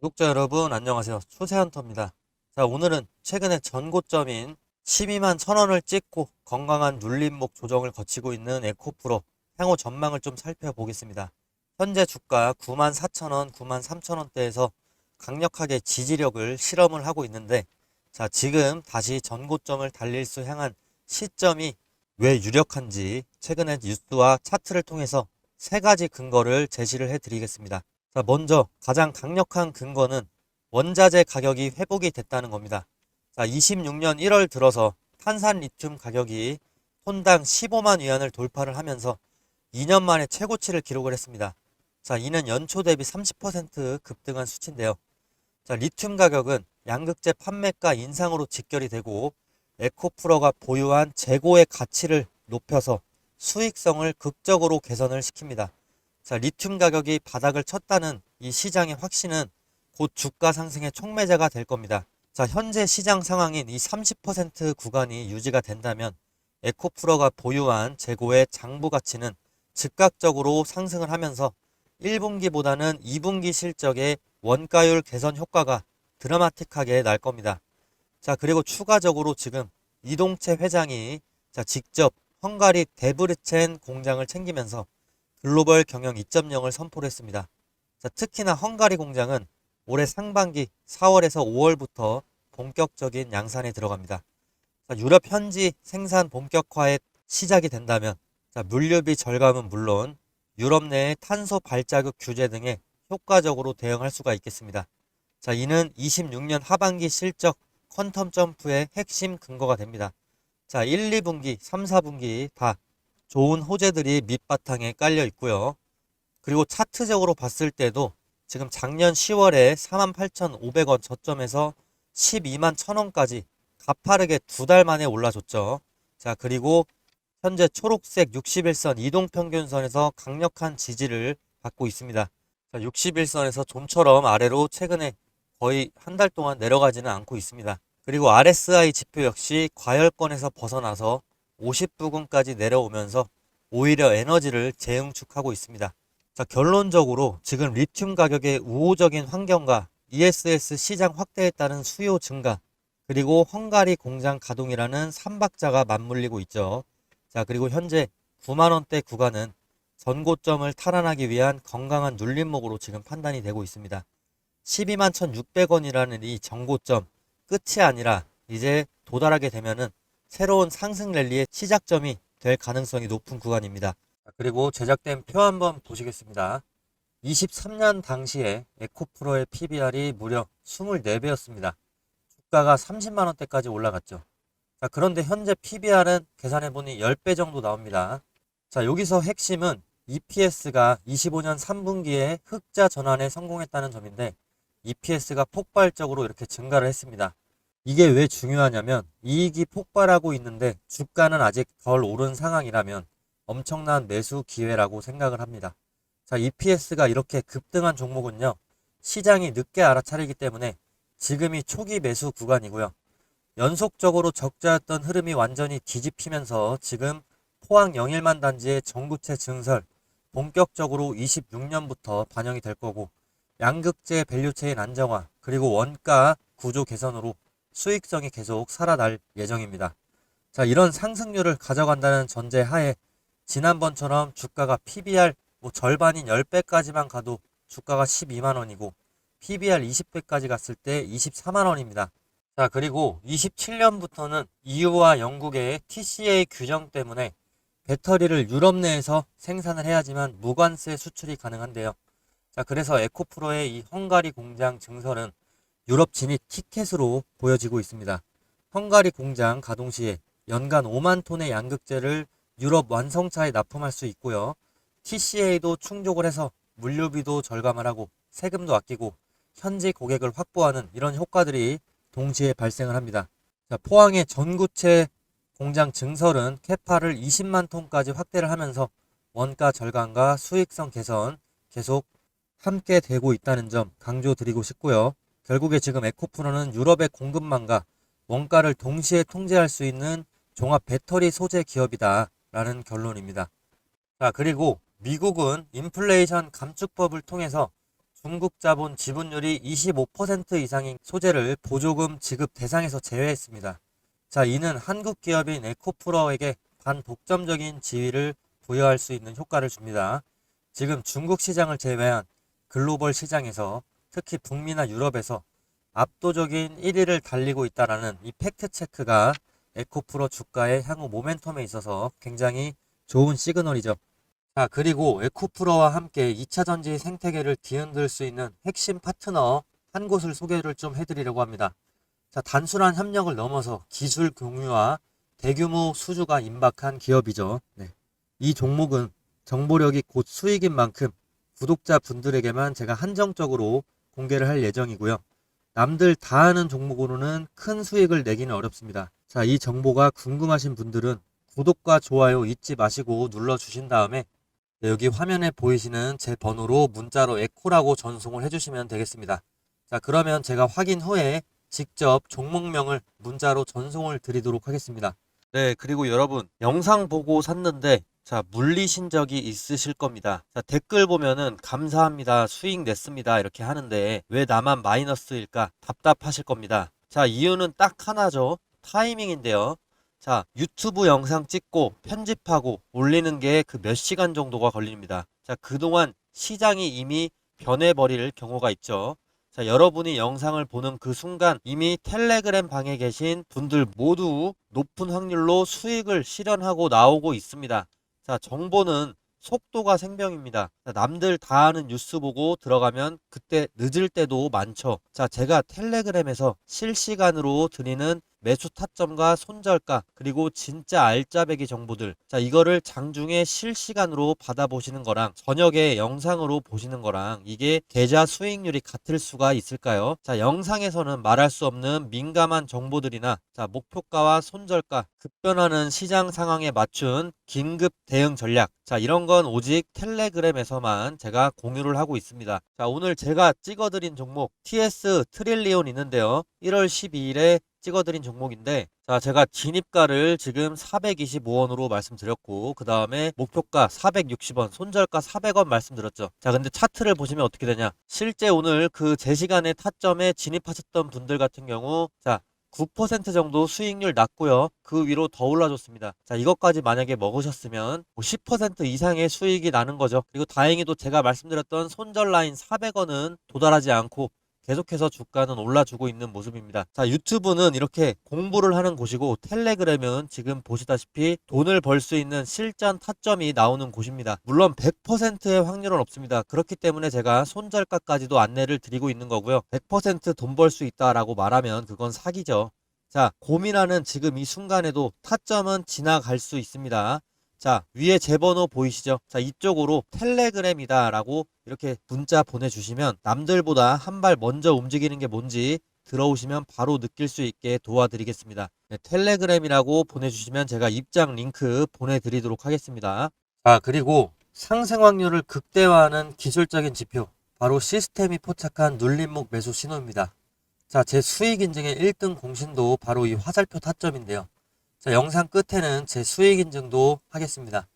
구독자 여러분 안녕하세요. 초세헌터입니다. 자 오늘은 최근에 전고점인 12만 1000원을 찍고 건강한 눌림목 조정을 거치고 있는 에코프로 향후 전망을 좀 살펴보겠습니다. 현재 주가 9만 4천원 9만 3천원대에서 강력하게 지지력을 실험을 하고 있는데 자 지금 다시 전고점을 달릴 수 향한 시점이 왜 유력한지 최근의 뉴스와 차트를 통해서 세 가지 근거를 제시를 해 드리겠습니다 자, 먼저 가장 강력한 근거는 원자재 가격이 회복이 됐다는 겁니다. 자, 26년 1월 들어서 탄산 리튬 가격이 톤당 15만 위안을 돌파를 하면서 2년 만에 최고치를 기록을 했습니다. 자, 이는 연초 대비 30% 급등한 수치인데요. 자, 리튬 가격은 양극재 판매가 인상으로 직결이 되고 에코프로가 보유한 재고의 가치를 높여서 수익성을 극적으로 개선을 시킵니다. 자, 리튬 가격이 바닥을 쳤다는 이 시장의 확신은 곧 주가 상승의 촉매제가 될 겁니다. 자, 현재 시장 상황인 이 30% 구간이 유지가 된다면 에코프로가 보유한 재고의 장부 가치는 즉각적으로 상승을 하면서 1분기보다는 2분기 실적의 원가율 개선 효과가 드라마틱하게 날 겁니다. 자, 그리고 추가적으로 지금 이동채 회장이 자, 직접 헝가리 데브르첸 공장을 챙기면서 글로벌 경영 2.0을 선포를 했습니다. 자, 특히나 헝가리 공장은 올해 상반기 4월에서 5월부터 본격적인 양산에 들어갑니다. 자, 유럽 현지 생산 본격화에 시작이 된다면 자, 물류비 절감은 물론 유럽 내의 탄소 발자국 규제 등에 효과적으로 대응할 수가 있겠습니다. 자, 이는 26년 하반기 실적 퀀텀 점프의 핵심 근거가 됩니다. 자, 1, 2분기, 3, 4분기 다 좋은 호재들이 밑바탕에 깔려 있고요. 그리고 차트적으로 봤을 때도 지금 작년 10월에 48,500원 저점에서 12만 1000원까지 가파르게 두 달 만에 올라줬죠. 자, 그리고 현재 초록색 61선 이동평균선에서 강력한 지지를 받고 있습니다. 자, 61선에서 좀처럼 아래로 최근에 거의 한 달 동안 내려가지는 않고 있습니다. 그리고 RSI 지표 역시 과열권에서 벗어나서 50부근까지 내려오면서 오히려 에너지를 재응축하고 있습니다. 자, 결론적으로 지금 리튬 가격의 우호적인 환경과 ESS 시장 확대에 따른 수요 증가, 그리고 헝가리 공장 가동이라는 삼박자가 맞물리고 있죠. 자, 그리고 현재 9만원대 구간은 전고점을 탈환하기 위한 건강한 눌림목으로 지금 판단이 되고 있습니다. 12만 1,600원이라는 이 정고점 끝이 아니라 이제 도달하게 되면은 새로운 상승 랠리의 시작점이 될 가능성이 높은 구간입니다. 그리고 제작된 표 한번 보시겠습니다. 23년 당시에 에코프로의 PBR이 무려 24배였습니다. 주가가 30만 원대까지 올라갔죠. 자, 그런데 현재 PBR은 계산해 보니 10배 정도 나옵니다. 자, 여기서 핵심은 EPS가 25년 3분기에 흑자 전환에 성공했다는 점인데 EPS가 폭발적으로 이렇게 증가를 했습니다. 이게 왜 중요하냐면 이익이 폭발하고 있는데 주가는 아직 덜 오른 상황이라면 엄청난 매수 기회라고 생각을 합니다. 자, EPS가 이렇게 급등한 종목은요. 시장이 늦게 알아차리기 때문에 지금이 초기 매수 구간이고요. 연속적으로 적자였던 흐름이 완전히 뒤집히면서 지금 포항 영일만 단지의 전구체 증설 본격적으로 26년부터 반영이 될 거고 양극재 밸류체인 안정화 그리고 원가 구조 개선으로 수익성이 계속 살아날 예정입니다. 자, 이런 상승률을 가져간다는 전제 하에 지난번처럼 주가가 PBR 뭐 절반인 10배까지만 가도 주가가 12만 원이고 PBR 20배까지 갔을 때 24만 원입니다. 자, 그리고 27년부터는 EU와 영국의 TCA 규정 때문에 배터리를 유럽 내에서 생산을 해야지만 무관세 수출이 가능한데요. 자, 그래서 에코프로의 이 헝가리 공장 증설은 유럽 진입 티켓으로 보여지고 있습니다. 헝가리 공장 가동 시에 연간 5만 톤의 양극재를 유럽 완성차에 납품할 수 있고요. TCA도 충족을 해서 물류비도 절감을 하고 세금도 아끼고 현지 고객을 확보하는 이런 효과들이 동시에 발생을 합니다. 자, 포항의 전구체 공장 증설은 캐파를 20만 톤까지 확대를 하면서 원가 절감과 수익성 개선 계속 함께 되고 있다는 점 강조드리고 싶고요. 결국에 지금 에코프로는 유럽의 공급망과 원가를 동시에 통제할 수 있는 종합 배터리 소재 기업이다 라는 결론입니다. 자 그리고 미국은 인플레이션 감축법을 통해서 중국 자본 지분율이 25% 이상인 소재를 보조금 지급 대상에서 제외했습니다. 자, 이는 한국 기업인 에코프로에게 반독점적인 지위를 부여할 수 있는 효과를 줍니다. 지금 중국 시장을 제외한 글로벌 시장에서 특히 북미나 유럽에서 압도적인 1위를 달리고 있다라는 이 팩트 체크가 에코프로 주가의 향후 모멘텀에 있어서 굉장히 좋은 시그널이죠. 자, 그리고 에코프로와 함께 2차 전지 생태계를 뒤흔들 수 있는 핵심 파트너 한 곳을 소개를 좀 해드리려고 합니다. 자, 단순한 협력을 넘어서 기술 공유와 대규모 수주가 임박한 기업이죠. 네. 이 종목은 정보력이 곧 수익인 만큼 구독자 분들에게만 제가 한정적으로 공개를 할 예정이고요. 남들 다 아는 종목으로는 큰 수익을 내기는 어렵습니다. 자, 이 정보가 궁금하신 분들은 구독과 좋아요 잊지 마시고 눌러주신 다음에 네, 여기 화면에 보이시는 제 번호로 문자로 에코라고 전송을 해주시면 되겠습니다. 자, 그러면 제가 확인 후에 직접 종목명을 문자로 전송을 드리도록 하겠습니다. 네, 그리고 여러분, 영상 보고 샀는데, 자, 물리신 적이 있으실 겁니다. 자, 댓글 보면은, 감사합니다. 수익 냈습니다. 이렇게 하는데, 왜 나만 마이너스일까? 답답하실 겁니다. 자, 이유는 딱 하나죠. 타이밍인데요. 자, 유튜브 영상 찍고 편집하고 올리는 게 그 몇 시간 정도가 걸립니다. 자, 그동안 시장이 이미 변해버릴 경우가 있죠. 자, 여러분이 영상을 보는 그 순간 이미 텔레그램 방에 계신 분들 모두 높은 확률로 수익을 실현하고 나오고 있습니다. 자, 정보는 속도가 생명입니다. 자, 남들 다 아는 뉴스 보고 들어가면 그때 늦을 때도 많죠. 자, 제가 텔레그램에서 실시간으로 드리는 매수 타점과 손절가 그리고 진짜 알짜배기 정보들 자 이거를 장중에 실시간으로 받아보시는 거랑 저녁에 영상으로 보시는 거랑 이게 계좌 수익률이 같을 수가 있을까요? 자 영상에서는 말할 수 없는 민감한 정보들이나 자 목표가와 손절가 급변하는 시장 상황에 맞춘 긴급 대응 전략 자 이런 건 오직 텔레그램에서만 제가 공유를 하고 있습니다. 자 오늘 제가 찍어드린 종목 TS 트릴리온 있는데요. 1월 12일에 찍어드린 종목인데 자 제가 진입가를 지금 425원으로 말씀드렸고 그 다음에 목표가 460원 손절가 400원 말씀드렸죠 자 근데 차트를 보시면 어떻게 되냐 실제 오늘 그 제 시간에 타점에 진입하셨던 분들 같은 경우 자 9% 정도 수익률 났고요. 그 위로 더 올라줬습니다. 자, 이것까지 만약에 먹으셨으면 뭐10% 이상의 수익이 나는 거죠. 그리고 다행히도 제가 말씀드렸던 손절 라인 400원은 도달하지 않고 계속해서 주가는 올라주고 있는 모습입니다. 자, 유튜브는 이렇게 공부를 하는 곳이고 텔레그램은 지금 보시다시피 돈을 벌 수 있는 실전 타점이 나오는 곳입니다. 물론 100%의 확률은 없습니다. 그렇기 때문에 제가 손절가까지도 안내를 드리고 있는 거고요. 100%돈 벌 수 있다라고 말하면 그건 사기죠. 자, 고민하는 지금 이 순간에도 타점은 지나갈 수 있습니다. 자, 위에 제 번호 보이시죠? 자, 이쪽으로 텔레그램이다 라고 이렇게 문자 보내주시면 남들보다 한 발 먼저 움직이는 게 뭔지 들어오시면 바로 느낄 수 있게 도와드리겠습니다. 네, 텔레그램이라고 보내주시면 제가 입장 링크 보내드리도록 하겠습니다. 자, 그리고 상승 확률을 극대화하는 기술적인 지표, 바로 시스템이 포착한 눌림목 매수 신호입니다. 자, 제 수익 인증의 1등 공신도 바로 이 화살표 타점인데요. 자, 영상 끝에는 제 수익 인증도 하겠습니다.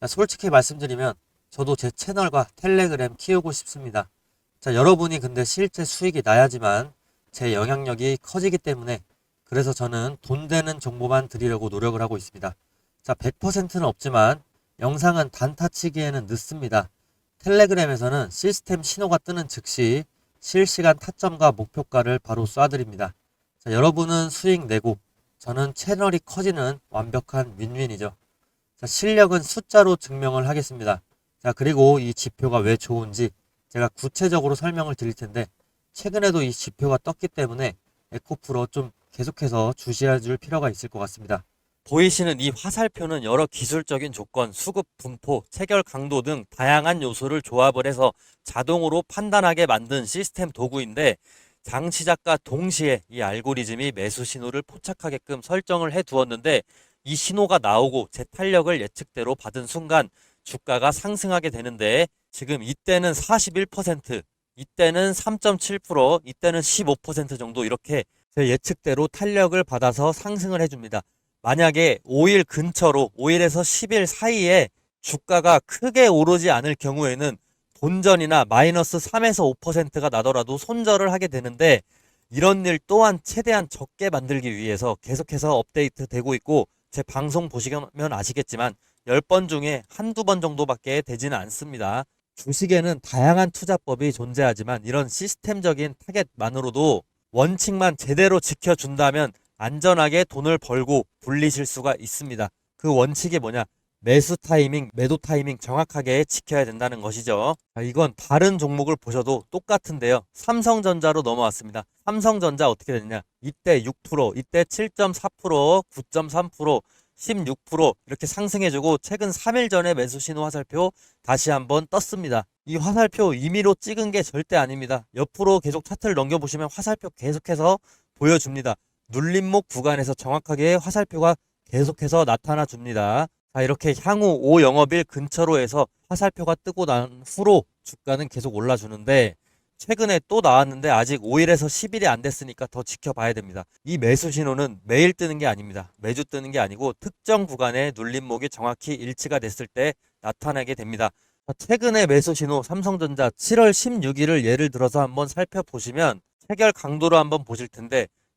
자, 솔직히 말씀드리면 저도 제 채널과 텔레그램 키우고 싶습니다. 자, 여러분이 근데 실제 수익이 나야지만 제 영향력이 커지기 때문에 그래서 저는 돈 되는 정보만 드리려고 노력을 하고 있습니다. 자, 100%는 없지만 영상은 단타 치기에는 늦습니다. 텔레그램에서는 시스템 신호가 뜨는 즉시 실시간 타점과 목표가를 바로 쏴드립니다. 자, 여러분은 수익 내고 저는 채널이 커지는 완벽한 윈윈이죠. 자, 실력은 숫자로 증명을 하겠습니다. 자, 그리고 이 지표가 왜 좋은지 제가 구체적으로 설명을 드릴 텐데, 최근에도 이 지표가 떴기 때문에 에코프로 좀 계속해서 주시해 줄 필요가 있을 것 같습니다. 보이시는 이 화살표는 여러 기술적인 조건, 수급 분포, 체결 강도 등 다양한 요소를 조합을 해서 자동으로 판단하게 만든 시스템 도구인데 장 시작과 동시에 이 알고리즘이 매수 신호를 포착하게끔 설정을 해 두었는데 이 신호가 나오고 제 탄력을 예측대로 받은 순간 주가가 상승하게 되는데 지금 이때는 41%, 이때는 3.7%, 이때는 15% 정도 이렇게 제 예측대로 탄력을 받아서 상승을 해줍니다. 만약에 5일 근처로 5일에서 10일 사이에 주가가 크게 오르지 않을 경우에는 본전이나 마이너스 3에서 5%가 나더라도 손절을 하게 되는데 이런 일 또한 최대한 적게 만들기 위해서 계속해서 업데이트 되고 있고 제 방송 보시면 아시겠지만 10번 중에 한두 번 정도밖에 되지는 않습니다. 주식에는 다양한 투자법이 존재하지만 이런 시스템적인 타겟만으로도 원칙만 제대로 지켜준다면 안전하게 돈을 벌고 불리실 수가 있습니다. 그 원칙이 뭐냐? 매수 타이밍, 매도 타이밍 정확하게 지켜야 된다는 것이죠. 자, 이건 다른 종목을 보셔도 똑같은데요. 삼성전자로 넘어왔습니다. 삼성전자 어떻게 됐냐? 이때 6%, 이때 7.4%, 9.3%, 16% 이렇게 상승해주고 최근 3일 전에 매수 신호 화살표 다시 한번 떴습니다. 이 화살표 임의로 찍은 게 절대 아닙니다. 옆으로 계속 차트를 넘겨보시면 화살표 계속해서 보여줍니다. 눌림목 구간에서 정확하게 화살표가 계속해서 나타나 줍니다. 자, 이렇게 향후 5영업일 근처로 해서 화살표가 뜨고 난 후로 주가는 계속 올라주는데 최근에 또 나왔는데 아직 5일에서 10일이 안 됐으니까 더 지켜봐야 됩니다. 이 매수 신호는 매일 뜨는 게 아닙니다. 매주 뜨는 게 아니고 특정 구간의 눌림목이 정확히 일치가 됐을 때 나타나게 됩니다. 자, 최근에 매수 신호 삼성전자 7월 16일을 예를 들어서 한번 살펴보시면 체결 강도로 한번 보실 텐데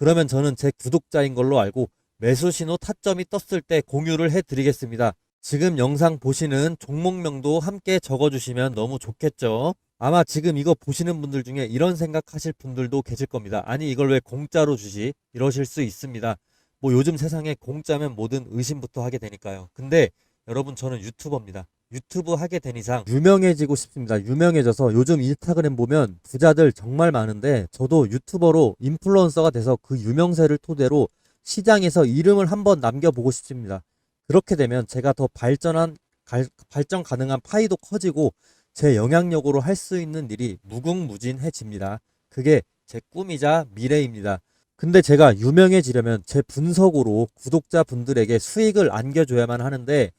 그러면 저는 제 구독자인 걸로 알고 매수 신호 타점이 떴을 때 공유를 해드리겠습니다. 지금 영상 보시는 종목명도 함께 적어주시면 너무 좋겠죠. 아마 지금 이거 보시는 분들 중에 이런 생각하실 분들도 계실 겁니다. 아니 이걸 왜 공짜로 주지? 이러실 수 있습니다. 뭐 요즘 세상에 공짜면 뭐든 의심부터 하게 되니까요. 근데 여러분 저는 유튜버입니다. 유튜브 하게 된 이상 유명해지고 싶습니다. 유명해져서 요즘 인스타그램 보면 부자들 정말 많은데 저도 유튜버로 인플루언서가 돼서 그 유명세를 토대로 시장에서 이름을 한번 남겨보고 싶습니다. 그렇게 되면 제가 더 발전한 갈- 발전 가능한 파이도 커지고 제 영향력으로 할 수 있는 일이 무궁무진해집니다. 그게 제 꿈이자 미래입니다. 근데 제가 유명해지려면 제 분석으로 구독자 분들에게 수익을 안겨줘야만 하는데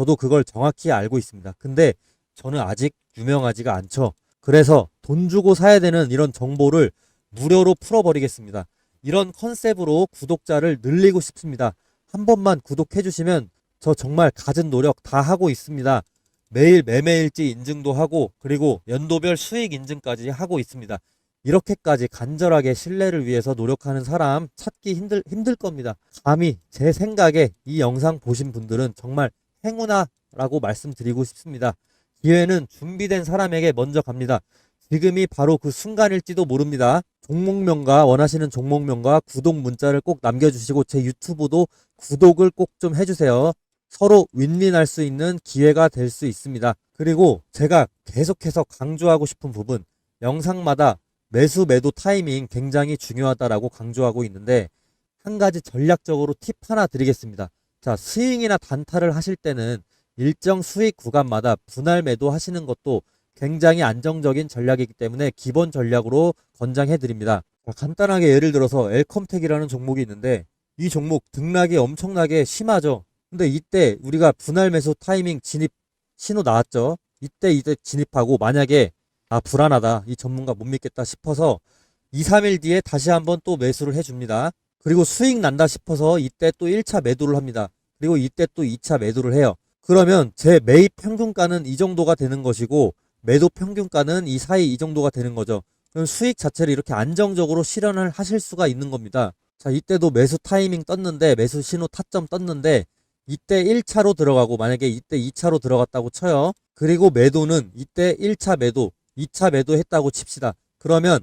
저도 그걸 정확히 알고 있습니다. 근데 저는 아직 유명하지가 않죠. 그래서 돈 주고 사야 되는 이런 정보를 무료로 풀어버리겠습니다. 이런 컨셉으로 구독자를 늘리고 싶습니다. 한 번만 구독해 주시면 저 정말 갖은 노력 다 하고 있습니다. 매일 매매일지 인증도 하고 그리고 연도별 수익 인증까지 하고 있습니다. 이렇게까지 간절하게 신뢰를 위해서 노력하는 사람 찾기 힘들, 힘들 겁니다. 감히 제 생각에 이 영상 보신 분들은 정말 행운아라고 말씀드리고 싶습니다. 기회는 준비된 사람에게 먼저 갑니다. 지금이 바로 그 순간일지도 모릅니다. 종목명과 원하시는 종목명과 구독 문자를 꼭 남겨주시고 제 유튜브도 구독을 꼭 좀 해주세요. 서로 윈윈할 수 있는 기회가 될 수 있습니다. 그리고 제가 계속해서 강조하고 싶은 부분, 영상마다 매수 매도 타이밍 굉장히 중요하다라고 강조하고 있는데 한 가지 전략적으로 팁 하나 드리겠습니다. 자, 스윙이나 단타를 하실 때는 일정 수익 구간마다 분할 매도 하시는 것도 굉장히 안정적인 전략이기 때문에 기본 전략으로 권장해 드립니다. 자, 간단하게 예를 들어서 엘컴텍이라는 종목이 있는데 이 종목 등락이 엄청나게 심하죠. 근데 이때 우리가 분할 매수 타이밍 진입 신호 나왔죠. 이때 이때 진입하고 만약에 아 불안하다 이 전문가 못 믿겠다 싶어서 2, 3일 뒤에 다시 한번 또 매수를 해줍니다. 그리고 수익 난다 싶어서 이때 또 1차 매도를 합니다. 그리고 이때 또 2차 매도를 해요. 그러면 제 매입 평균가는 이 정도가 되는 것이고 매도 평균가는 이 사이 이 정도가 되는 거죠. 그럼 수익 자체를 이렇게 안정적으로 실현을 하실 수가 있는 겁니다. 자, 이때도 매수 타이밍 떴는데 매수 신호 타점 떴는데 이때 1차로 들어가고 만약에 이때 2차로 들어갔다고 쳐요. 그리고 매도는 이때 1차 매도, 2차 매도 했다고 칩시다. 그러면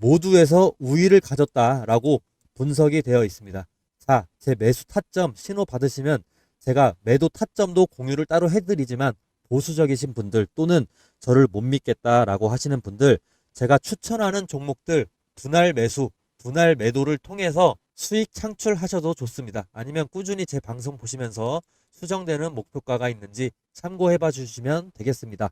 모두에서 우위를 가졌다라고 분석이 되어 있습니다. 자, 제 매수 타점 신호 받으시면 제가 매도 타점도 공유를 따로 해드리지만 보수적이신 분들 또는 저를 못 믿겠다라고 하시는 분들 제가 추천하는 종목들 분할 매수, 분할 매도를 통해서 수익 창출하셔도 좋습니다. 아니면 꾸준히 제 방송 보시면서 수정되는 목표가가 있는지 참고해 봐 주시면 되겠습니다.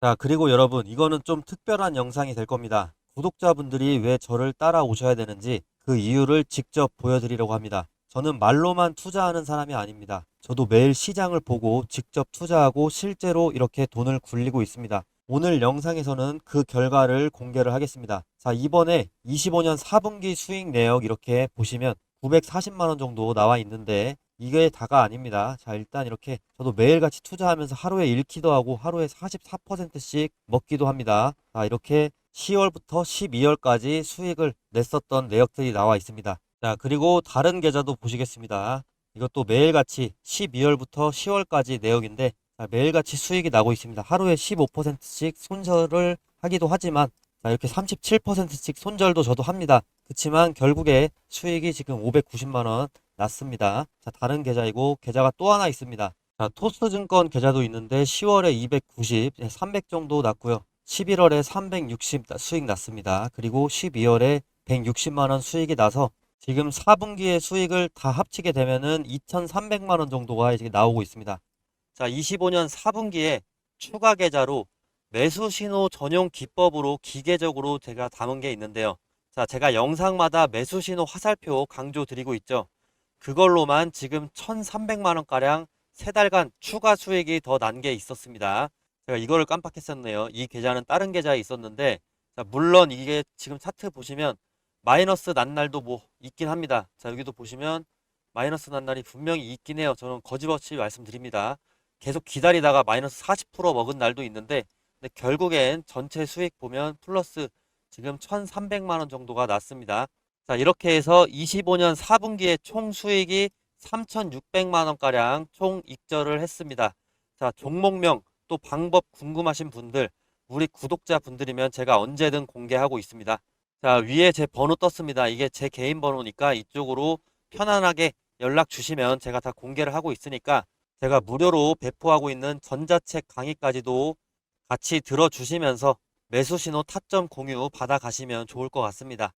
자, 그리고 여러분, 이거는 좀 특별한 영상이 될 겁니다. 구독자분들이 왜 저를 따라오셔야 되는지 그 이유를 직접 보여드리려고 합니다. 저는 말로만 투자하는 사람이 아닙니다. 저도 매일 시장을 보고 직접 투자하고 실제로 이렇게 돈을 굴리고 있습니다. 오늘 영상에서는 그 결과를 공개를 하겠습니다. 자, 이번에 25년 4분기 수익 내역 이렇게 보시면 940만원 정도 나와 있는데 이게 다가 아닙니다. 자, 일단 이렇게 저도 매일같이 투자하면서 하루에 잃기도 하고 하루에 44%씩 먹기도 합니다. 자, 이렇게 10월부터 12월까지 수익을 냈었던 내역들이 나와 있습니다. 자, 그리고 다른 계좌도 보시겠습니다. 이것도 매일같이 12월부터 10월까지 내역인데 자, 매일같이 수익이 나고 있습니다. 하루에 15%씩 손절을 하기도 하지만 자, 이렇게 37%씩 손절도 저도 합니다. 그렇지만 결국에 수익이 지금 590만원 났습니다. 자, 다른 계좌이고 계좌가 또 하나 있습니다. 자, 토스증권 계좌도 있는데 10월에 290, 300 정도 났고요. 11월에 360 수익 났습니다. 그리고 12월에 160만 원 수익이 나서 지금 4분기의 수익을 다 합치게 되면은 2,300만 원 정도가 이제 나오고 있습니다. 자, 25년 4분기에 추가 계좌로 매수 신호 전용 기법으로 기계적으로 제가 담은 게 있는데요. 자, 제가 영상마다 매수 신호 화살표 강조 드리고 있죠. 그걸로만 지금 1,300만 원가량 세 달간 추가 수익이 더 난 게 있었습니다. 제가 이거를 깜빡했었네요. 이 계좌는 다른 계좌에 있었는데, 자, 물론 이게 지금 차트 보시면 마이너스 난 날도 뭐 있긴 합니다. 자, 여기도 보시면 마이너스 난 날이 분명히 있긴 해요. 저는 거짓없이 말씀드립니다. 계속 기다리다가 마이너스 40% 먹은 날도 있는데, 근데 결국엔 전체 수익 보면 플러스 지금 1,300만 원 정도가 났습니다. 자, 이렇게 해서 25년 4분기에 총 수익이 3,600만 원가량 총 익절을 했습니다. 자, 종목명 또 방법 궁금하신 분들, 우리 구독자 분들이면 제가 언제든 공개하고 있습니다. 자, 위에 제 번호 떴습니다. 이게 제 개인 번호니까 이쪽으로 편안하게 연락 주시면 제가 다 공개를 하고 있으니까 제가 무료로 배포하고 있는 전자책 강의까지도 같이 들어주시면서 매수 신호 타점 공유 받아 가시면 좋을 것 같습니다.